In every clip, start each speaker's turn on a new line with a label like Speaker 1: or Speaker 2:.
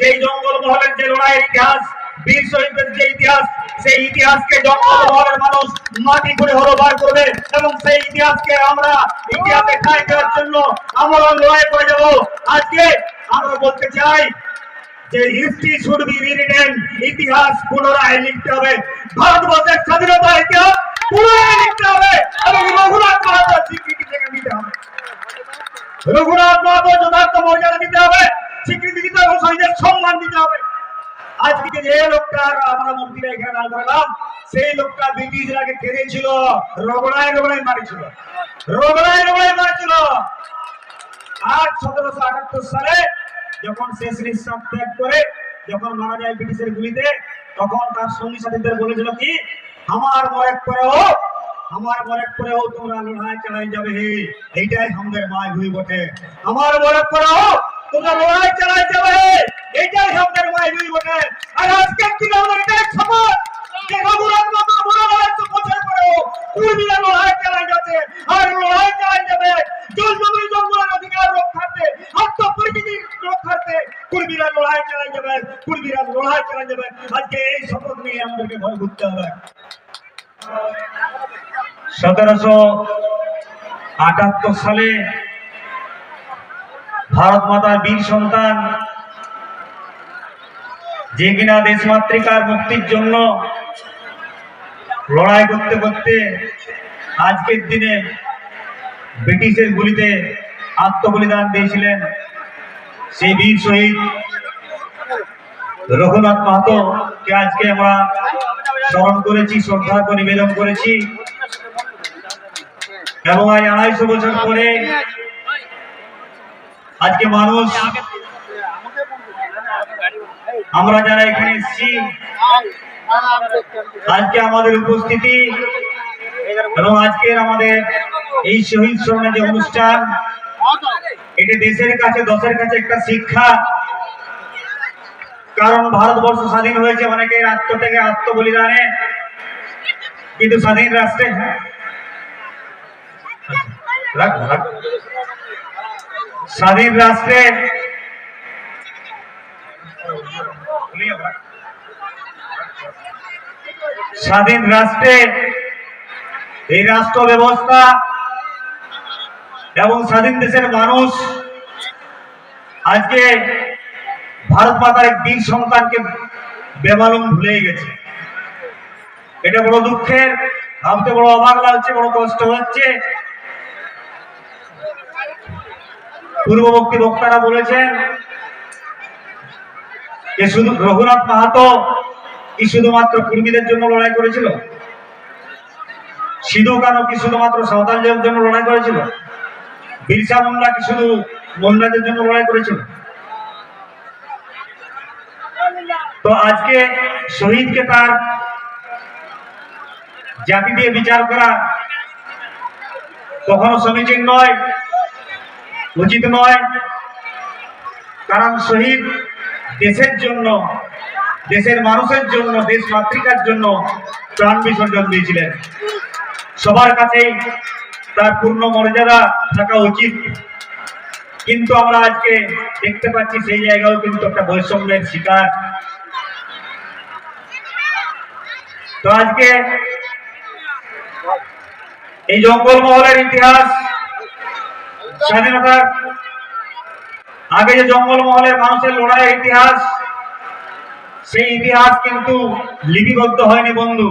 Speaker 1: যেই জঙ্গল মহলের যে লড়াইয়ের ইতিহাস, বীর শহীদদের যে ইতিহাস, সেই ইতিহাসকে জঙ্গল মহলের মানুষ মাটি করে হলো বার করবে এবং সেই ইতিহাসকে আমরা ইতিহাসে ঠাঁই দেওয়ার জন্য আমরা লড়াই করে যাব। আজকে আমরা বলতে চাই যে হিস্ট্রি শুড বি ইতিহাস পুনরায় লিখতে হবে। ভারতবর্ষের স্বাধীনতা ইতিহাস পুনরায় লিখতে হবে এবং রঘুনাথ মাহাতোর স্বীকৃতি থেকে দিতে হবে। রঘুনাথ মাহাতো যথার্থ মর্যাদা দিতে হবে। স্বীকৃতি দিতে হবে শহীদের সম্মান দিতে হবে। আজকে যে লোকটার আমরা মন্ত্রীরা এখানে দাঁড় করালাম, সেই লোকটা ব্রিটিশরাকে খেলেছিল, রগড়ায় রগড়ায় মারিছিল, রগড়ায় রগড়ায় মারিছিল। আজ সতেরোশো আটাত্তর সালে যখন শেষ নিঃশ্বাস ত্যাগ করে, যখন মারা যায় ব্রিটিশের গুলিতে, তখন তার সঙ্গী সাথীদের বলেছিল কি, আমার মরেক পরেও আমার মরেক পরেও তোমরা লড়াই চালাই যাবে এইটাই আমাদের মায় ভুই বটে আমার মরেক পরেও তোমরা লড়াই চালাই যাবে। হে এইটাই আমাদের মায় ভুই বটে। আর আজকে আমাদের এটাই খবর যে মামা কুর্মীরা লড়াই চালাই যাচ্ছে। আর লড়াই চালাই যাবে জল জমি জঙ্গলের অধিকার রক্ষার্থে, আত্মপরিচিতি রক্ষার্থে কুর্মীরা লড়াই চালাই যাবে। কুর্মীরা লড়াই চালাই যাবে। আজকে এই শপথ নিয়ে আমাদেরকে ঘরে ঘুরতে হবে। সতেরোশো আটাত্তর সালে ভারত মাতার বীর সন্তান, যে কিনা দেশমাতৃকার মুক্তির জন্য লড়াই করতে করতে আজকের দিনে ব্রিটিশের গুলিতে আত্মবলিদান দিয়েছিলেন সেই বীর শহীদ রঘুনাথ মাহাতো, কে আজকে আমরা স্মরণ করেছি শ্রদ্ধা নিবেদন করেছি। এবং আড়াইশো বছর পরে আজকে মানুষ আমরা যারা এখানে এসেছি আজকে আমাদের উপস্থিতি এবং আজকের আমাদের এই শহীদ স্মরণের যে অনুষ্ঠান এটি দেশের কাছে দশের কাছে একটা শিক্ষা। কারণ ভারতবর্ষ স্বাধীন হয়েছে অনেকে অনেকের আত্মত্যাগে আত্মবলিদানে কিন্তু স্বাধীন রাষ্ট্রে রাখ, রাখ। স্বাধীন রাষ্ট্রে স্বাধীন রাষ্ট্রে এই রাষ্ট্র ব্যবস্থা এবং স্বাধীন দেশের মানুষ আজকে ভারত মাতার এক বীর সন্তানকে বেমালুম ভুলে গেছে। এটা বড় দুঃখের, ভাবতে বড় অবাক লাগছে, বড় কষ্ট হচ্ছে। পূর্ববর্তী বক্তারা বলেছেন যে শুধু রঘুনাথ মাহাতো কি শুধুমাত্র কর্মীদের জন্য লড়াই করেছিল? সিধু কানো কি শুধুমাত্র সাঁওতালদের জন্য লড়াই করেছিল? বিরসা মুন্ডা কি শুধু মুন্ডাদের জন্য লড়াই করেছিল? তো আজকে শহীদকে তার জাতি দিয়ে বিচার করা কখনো সমীচীন নয়। উচিত নয়। কারণ শহীদ দেশের জন্য, দেশের মানুষের জন্য দেশ মাতৃকার জন্য প্রাণ বিসর্জন দিয়েছিলেন। সবার কাছেই তার পূর্ণ মর্যাদা থাকা উচিত। কিন্তু আমরা আজকে দেখতে পাচ্ছি সেই জায়গাও কিন্তু একটা বৈষম্যের শিকার। তো আজকে এই জঙ্গলমহলের ইতিহাস স্বাধীনতার আগে যে জঙ্গলমহলের মানুষের লড়াইয়ের ইতিহাস, সেই ইতিহাস কিন্তু লিপিবদ্ধ হয়নি বন্ধু।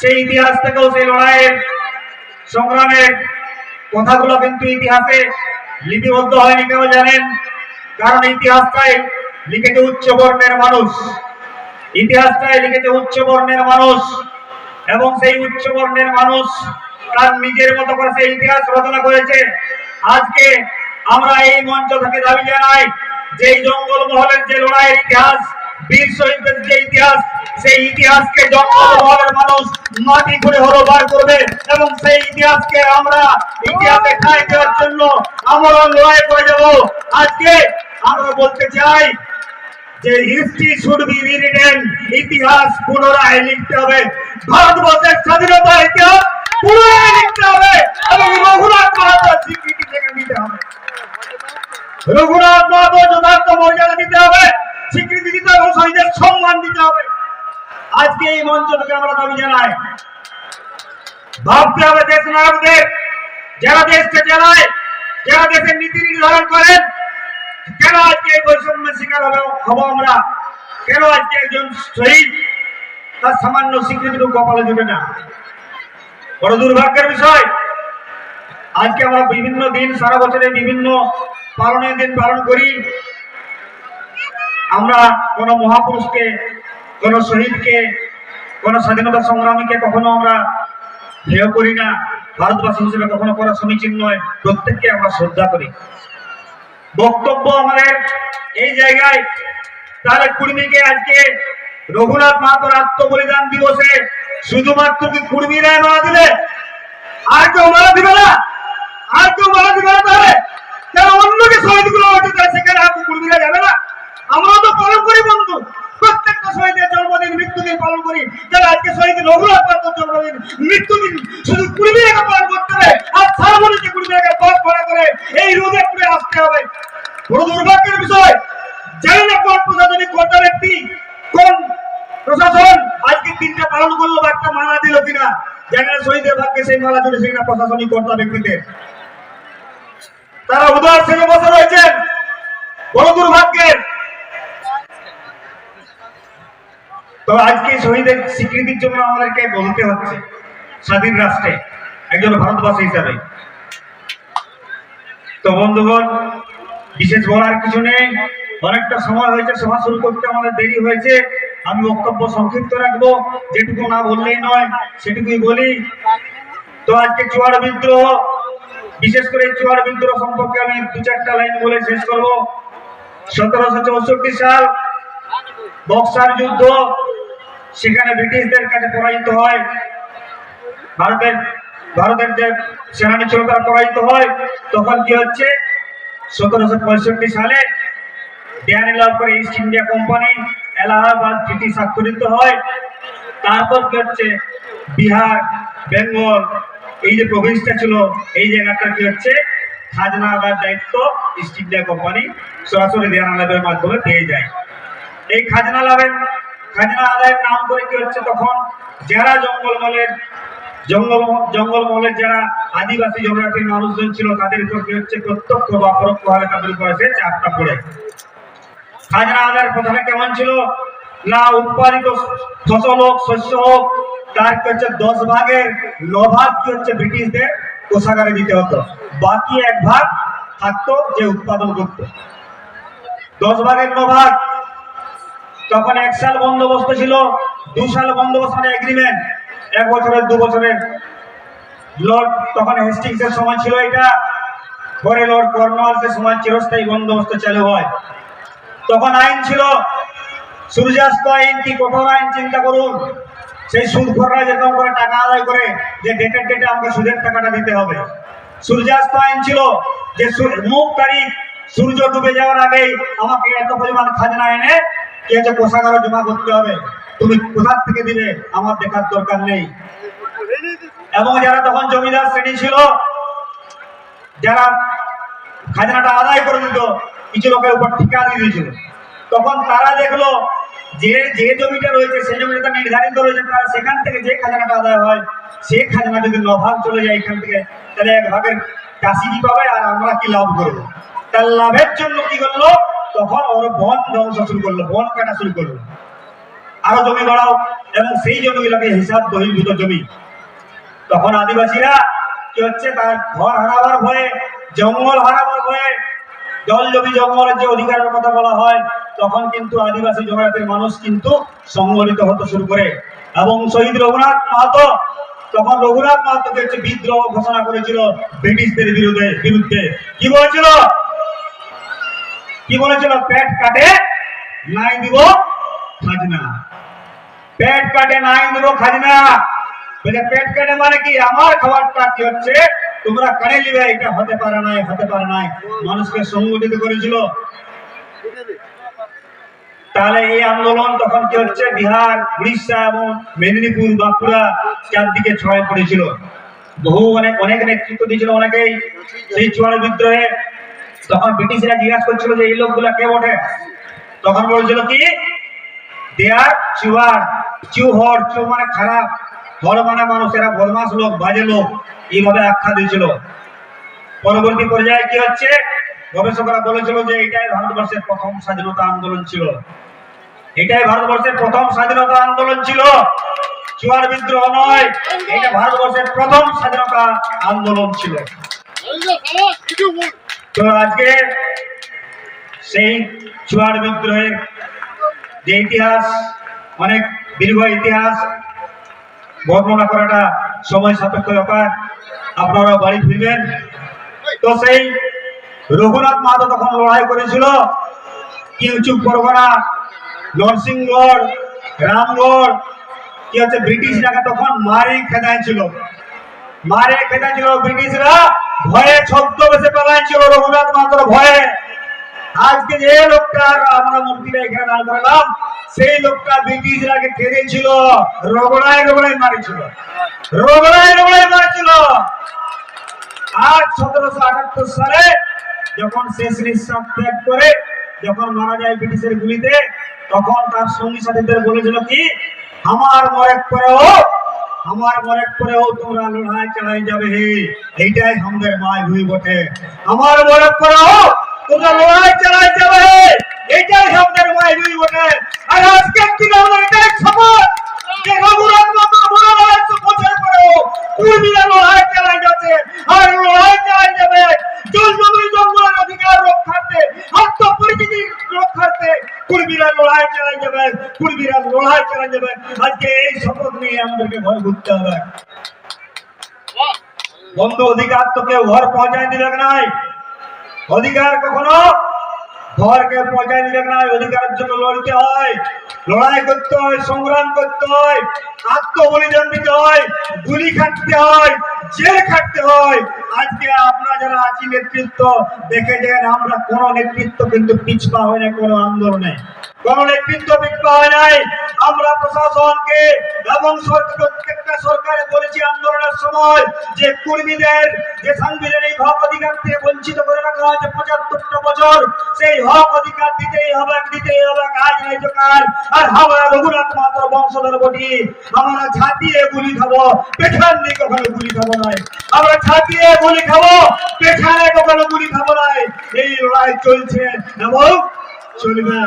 Speaker 1: সেই ইতিহাস থেকেও সেই লড়াইয়ের সংগ্রামের কথাগুলো কিন্তু ইতিহাসে লিপিবদ্ধ হয়নি, কেন জানেন? কারণ ইতিহাসটাই লিখেছে উচ্চ বর্ণের মানুষ। ইতিহাসটাই লিখেছে উচ্চ বর্ণের মানুষ। এবং সেই উচ্চ বর্ণের মানুষ নিজের মতো করে সেই ইতিহাস রচনা করেছে। আজকে আমরা এই মঞ্চ থেকে দাবি জানাই যে জঙ্গল মহলের যে লড়াইয়ের ইতিহাস ইতিহাস লড়াই আজকে আমরা বলতে চাই যে ইতিহাস পুনরায় লিখতে হবে। ভারতবর্ষের স্বাধীনতা ইতিহাস রঘুনাথ যথার্থ মর্যাদা দিতে হবে, স্বীকৃতি দিতে হবে শহীদের সম্মান দিতে হবে। আজকে এই আমরা জানাই, ভাবতে দেশ যারা দেশকে যারা নীতি নির্ধারণ কেন আজকে বৈষম্যের শিকার হবে আমরা? কেন আজকে একজন শহীদ তার সামান্য কপালে জুটে না? বড় দুর্ভাগ্যের বিষয়, আজকে আমরা বিভিন্ন দিন, সারা বছরে বিভিন্ন পালনের দিন পালন করি। আমরা কোন মহাপুরুষকে, কোন শহীদকে, কোন স্বাধীনতা সংগ্রামীকে কখনো আমরা হেয় করি না। ভারতবাসী হিসেবে কখনো করা সমীচীন নয়। প্রত্যেককে আমরা শ্রদ্ধা করি। বক্তব্য আমাদের এই জায়গায়। তাহলে কুর্মীকে আজকে রঘুনাথ মাহাতোর আত্মবলিদান দিবসে শুধুমাত্র কি কুর্মীরাই মারা দিবে? আর কেউ মারা দিবে না? আর কেউ মারা দিবে না তাহলে? কেন অন্য যে শহীদগুলো হতে চায় সেখানে আর কুর্মীরা যাবে না। আমরাও তো পালন করি বন্ধু। প্রত্যেকটা শহীদের জন্মদিন, মৃত্যুদিন পালন করি। যারা আজকে শহীদ মৃত্যুদিন। শুধু করে এই রোদে আসতে হবে। দুর্ভাগ্যের বিষয়, জানি না প্রশাসনিক কর্তা কোন প্রশাসন আজকে দিনটা পালন করল বা একটা মালা দিল কিনা। জানি না শহীদের ভাগ্যে সেই মালা চলেছে কিনা প্রশাসনিক কর্তা ব্যক্তিদের। তারা উদার সেজে বসে রয়েছেন। বড় দুর্ভাগ্যের। তবে আজকে শহীদের স্বীকৃতির জন্য আমাদেরকে বলতে হচ্ছে স্বাধীন রাষ্ট্রে একজন ভারতবাসী হিসাবে। তো বন্ধুগণ, বিশেষ বলার কিছু নেই। অনেকটা সময় হয়েছে, সভা শুরু করতে আমাদের দেরি হয়েছে। আমি বক্তব্য সংক্ষিপ্ত রাখব। যেটুকু না বললেই নয়, সেটুকুই বলি। তো আজকে চুয়াড় বিদ্রোহ বিশেষ করে চুয়াড় বিদ্রোহ সম্পর্কে আমি দু চারটা লাইন বলে শেষ করব। সতেরোশো চৌষট্টি সাল বক্সার যুদ্ধ, সেখানে ব্রিটিশদের কাছে পরাজিত হয়। ভারতের ভারতের যে সেনানি ছিল তারা পরাজিত হয়। তখন কি হচ্ছে? সতেরোশো পঁয়ষট্টি সালে দেয়ানি লাভ করে ইস্ট ইন্ডিয়া কোম্পানি এলাহাবাদ চিঠি স্বাক্ষরিত হয়। তারপর কি হচ্ছে? বিহার, বেঙ্গল এই যে প্রভিন্সটা ছিল, এই জায়গাটা কি হচ্ছে? খাজনা আদার দায়িত্ব ইস্ট ইন্ডিয়া কোম্পানি সরাসরি দেয়ানা লাভের মাধ্যমে পেয়ে যায়। এই খাজনা লাভের, খাজনা আদায়ের নাম করে কি হচ্ছে তখন? যারা জঙ্গলমহলের জঙ্গল জঙ্গলমহলের যারা আদিবাসী জনজাতির মানুষজন ছিল, তাদের উপর কি হচ্ছে? প্রত্যক্ষ বা পরোক্ষভাবে তাদের উপর এসে চাপটা পড়ে। খাজনা আদায়ের প্রথমে কেমন ছিল? না উৎপাদিত ফসল হোক, শস্য হোক তার হচ্ছে দশ ভাগের ন ভাগ কি হচ্ছে ব্রিটিশদের? কোষাগারে দিতে হতো। বাকি এক ভাগ থাকতো যে উৎপাদন করত। দশ ভাগের ন ভাগ তখন এক সাল বন্দোবস্ত ছিল। দু সাল বন্দোবস্ত মানে এগ্রিমেন্ট এক বছরের, দু বছরের। লর্ড, তখন হেস্টিংসের সময় ছিল এটা। পরে লর্ড কর্নওয়ালসের সময় চিরস্থায়ী বন্দোবস্ত চালু হয়। তখন আইন ছিল, সূর্যাস্ত আইন কি কঠোর আইন, চিন্তা করুন। সেই সুদখোররা যেরকম করে টাকা আদায় করে, যে ডেটের ডেটে আমাকে সুদের টাকাটা দিতে হবে। সূর্যাস্ত আইন ছিল যে মুখ তারিখ, সূর্য ডুবে যাওয়ার আগেই আমাকে এত পরিমাণ খাজনা এনে কি আছে কোষাগারে জমা করতে হবে। তুমি কোথার থেকে দিলে? আমার দেখার দরকার নেই। এবং যারা তখন জমিদার শ্রেণি ছিল, যারা খাজনাটা আদায় করে দিত, কিছু লোকের উপর ঠিকা দিয়ে দিয়েছিল। তখন তারা দেখল যে যে জমিটা রয়েছে, সেই জমিটা নির্ধারিত রয়েছে, তারা সেখান থেকে যে খাজনাটা আদায় হয় সেই খাজনা যদি নভাগ চলে যায় এখান থেকে, তাহলে এক ভাগের চাষি কি পাবে আর আমরা কি লাভ করব? তার লাভের জন্য কি করল? তখন ওর বন ধ্বংস শুরু করল, বন কাটা শুরু করল। আরও জমি বাড়াও, এবং সেই জমিগুলোকে হিসাব বহির্ভূত জমি। তখন আদিবাসীরা কি হচ্ছে? তার ঘর হারাবার ভয়ে, জঙ্গল হারাবার ভয়ে জল জমি জঙ্গলের যে অধিকারের কথা বলা হয়, তখন কিন্তু আদিবাসী জনজাতির মানুষ কিন্তু সংগঠিত হতে শুরু করে। এবং শহীদ রঘুনাথ মাহাতো, তখন রঘুনাথ মাহাতোকে হচ্ছে বিদ্রোহ ঘোষণা করেছিল ব্রিটিশদের বিরুদ্ধে বিরুদ্ধে। কি বলেছিল? কি বলেছিল? পেট কাটে, নাই দিব খাজনা। পেট কাটে, নাই দিব খাজনা। পেট কাটে মানে কি? আমার খাবারটা কি হচ্ছে? তোমরা কানে নিবে এটা হতে পারে নাই, হতে পারে নাই। মানুষকে সংগঠিত করেছিল। তাহলে এই আন্দোলন তখন কি হচ্ছে? বিহার, উড়িষ্যা এবং মেদিনীপুর, বাঁকুড়া চারদিকে ছড়ায় পড়েছিল। বহু অনেক অনেক নেতৃত্ব দিয়েছিল অনেকেই। সেই চুয়াড় বিদ্রোহে তখন ব্রিটিশরা জিজ্ঞাসা করছিল যে, এই লোকগুলা কে বটে? তখন বলেছিল কি? দেয়ার, চুয়ার চু হর চু মানে খারাপ। হর মানে মানুষ এরা বদমাস লোক, বাজে লোক, এইভাবে আখ্যা দিয়েছিল। পরবর্তী পর্যায়ে কি হচ্ছে? গবেষকরা বলেছিল যে এটাই ভারতবর্ষের প্রথম স্বাধীনতা আন্দোলন ছিল। এটাই ভারতবর্ষের প্রথম স্বাধীনতা আন্দোলন ছিল। চুয়ার বিদ্রোহ নয়, এটা ভারতবর্ষের প্রথম স্বাধীনতা আন্দোলন ছিল। তো আজকে সেই চুয়ার বিদ্রোহের যে ইতিহাস, অনেক দীর্ঘ ইতিহাস বর্ণনা করাটা সময় সাপেক্ষ ব্যাপার। আপনারা বাড়ি ফিরবেন। তো সেই রঘুনাথ মাহাতো তখন লড়াই করেছিল। কিউচুক পরগনা নরসিংগড় রামগড়, কি হচ্ছে ব্রিটিশরাকে তখন মারে খেদাইছিল। মারে খেদাইছিল ব্রিটিশরা। ভয়ে ছদ্মবেশে পালাইছিল রঘুনাথ মাহাতোর ভয়ে। আজকে যে লোকটা আমরা মন্দিরে এখানে দাঁড় করালাম সেই লোকটা ব্রিটিশরাকে খেদেছিল, রগড়ায় রগড়ায় মারিছিল। রগড়ায় রগড়ায় মারিছিল। আর সতেরোশো আটাত্তর সালে যখন শেষ নিঃশ্বাস ত্যাগ করে যখন মারা যায় ব্রিটিশের গুলিতে, তখন তার সঙ্গী সাথীদের বলেছিল কি, আমার মরেক পরেও, আমার মরেক পরেও তোমরা লড়াই চালাই যাবে এইটাই আমাদের মায় ভুই বটে। আমার মরেক পরেও তোমরা লড়াই চালাই যাবে। হে এইটাই আমাদের মায় ভুই আর আজকের দিনে আমাদের এটাই শপথ যে রঘুনাথ মাতা মরা একশো বছর কুর্মীরা লড়াই চালাই যাচ্ছে। আর লড়াই চালাই যাবে জল জঙ্গলের অধিকার রক্ষার্থে, আত্মপরিচিতি রক্ষার্থে কুর্মীরা লড়াই চালাই যাবে কুর্মীরা লড়াই চালাই যাবে। আজকে এই শপথ নিয়ে আমাদেরকে ঘর ঘুরতে হবে। বন্ধু অধিকার তো কেউ ঘর পৌঁছায় দিবে নাই। অধিকার কখনো ঘরকে পৌঁছায় দিলে নাই অধিকারের জন্য লড়তে হয়। লড়াই করতে হয়, সংগ্রাম করতে হয়, আত্মবলিদান দিতে হয়, গুলি খাটতে হয়, জেল খাটতে হয় আজকে আপনারা যারা আছি নেতৃত্ব, দেখে যে আমরা কোন নেতৃত্ব কিন্তু পিছপা হয় না কোনো আন্দোলনে কোন নেতৃত্ব পিছপা হয় নাই। আমরা প্রশাসনকে এবং প্রত্যেকটা সরকারে বলেছি আন্দোলনের সময় যে কর্মীদের যে সাংবিধানিক হক অধিকার থেকে বঞ্চিত করে রাখা হয়েছে পঁচাত্তরটা বছর, সেই হক অধিকার দিতেই হবে দিতেই হবে, কাজ নাই তো কাজ আর আমরা রঘুনাথ মাত্র বংশধর বটি, আমরা ছাতিয়ে গুলি খাব, পেছান কখনো গুলি খাব নাই। আমরা ছাতিয়ে গুলি খাব? পেছানে কখনো গুলি খাব নাই। এই লড়াই চলছে এবং চলবে।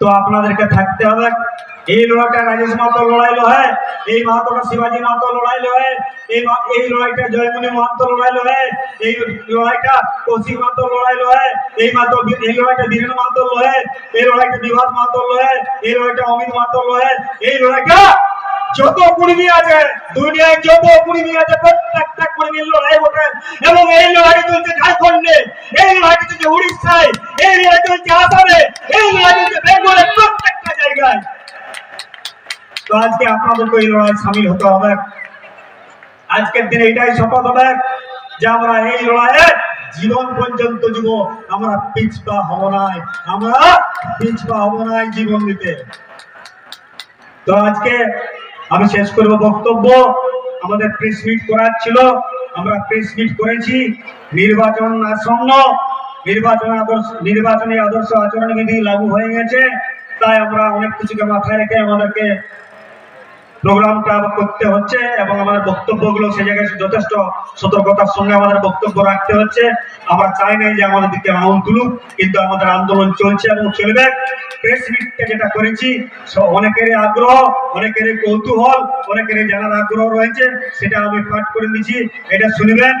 Speaker 1: তো আপনাদেরকে থাকতে হবে। এই লড়াইটা রাজেশ মাহাতো লড়াই লহে এই মাহাতোটা শিবাজী মাহাতো লড়াইলো লহে এই লড়াইটা জয়মণি মাহাতো লড়াইলো লহে এই লড়াইটা কৌশিক মাহাতো লড়াই লহে এই মাহাতো এই লড়াইটা বীরেন মাহাতো লহে এই লড়াইটা বিভাস মাহাতো লহে এই লড়াইটা অমিত মাহাতো লহে এই লড়াইটা যত কুড়মি আছে, দুনিয়ায় যত কুড়মি আছে, প্রত্যেকটা কুড়মির লড়াই এবং এই লড়াই চলছে ঝাড়খণ্ডে, এই লড়াই চলছে উড়িষ্যায়, এই লড়াই চলছে আসামে, এই লড়াই চলছে বেঙ্গলে, প্রত্যেকটা জায়গায়। তো আজকে আপনাদেরকে এই লড়াই সামিল হতে হবে। আজকের দিনে এটাই শপথ হবে যে আমরা এই লড়াইয়ে জীবন পর্যন্ত জীব। আমরা পিছপা হব নাই, আমরা পিছপা হব নাই জীবন দিতে। তো আজকে আমি শেষ করব বক্তব্য। আমাদের প্রেস মিট করার ছিল। আমরা প্রেস মিট করেছি। নির্বাচন আসন্ন। নির্বাচন আদর্শ নির্বাচনী আদর্শ আচরণবিধি লাগু হয়ে গেছে। তাই আমরা অনেক কিছুকে মাথায় রেখে আমাদেরকে প্রোগ্রামটা করতে হচ্ছে এবং আমাদের বক্তব্যগুলো সেই জায়গায় যথেষ্ট সতর্কতার সঙ্গে আমাদের বক্তব্য রাখতে হচ্ছে। আমরা চাই নাই যে আমাদের দিকে আঙুল তুলুক, কিন্তু আমাদের আন্দোলন চলছে এবং চলবে। প্রেস মিটটা যেটা করেছি অনেকেরই আগ্রহ, অনেকেরই কৌতূহল, অনেকেরই জানার আগ্রহ রয়েছে, সেটা আমি পাঠ করে দিচ্ছি। এটা শুনবেন।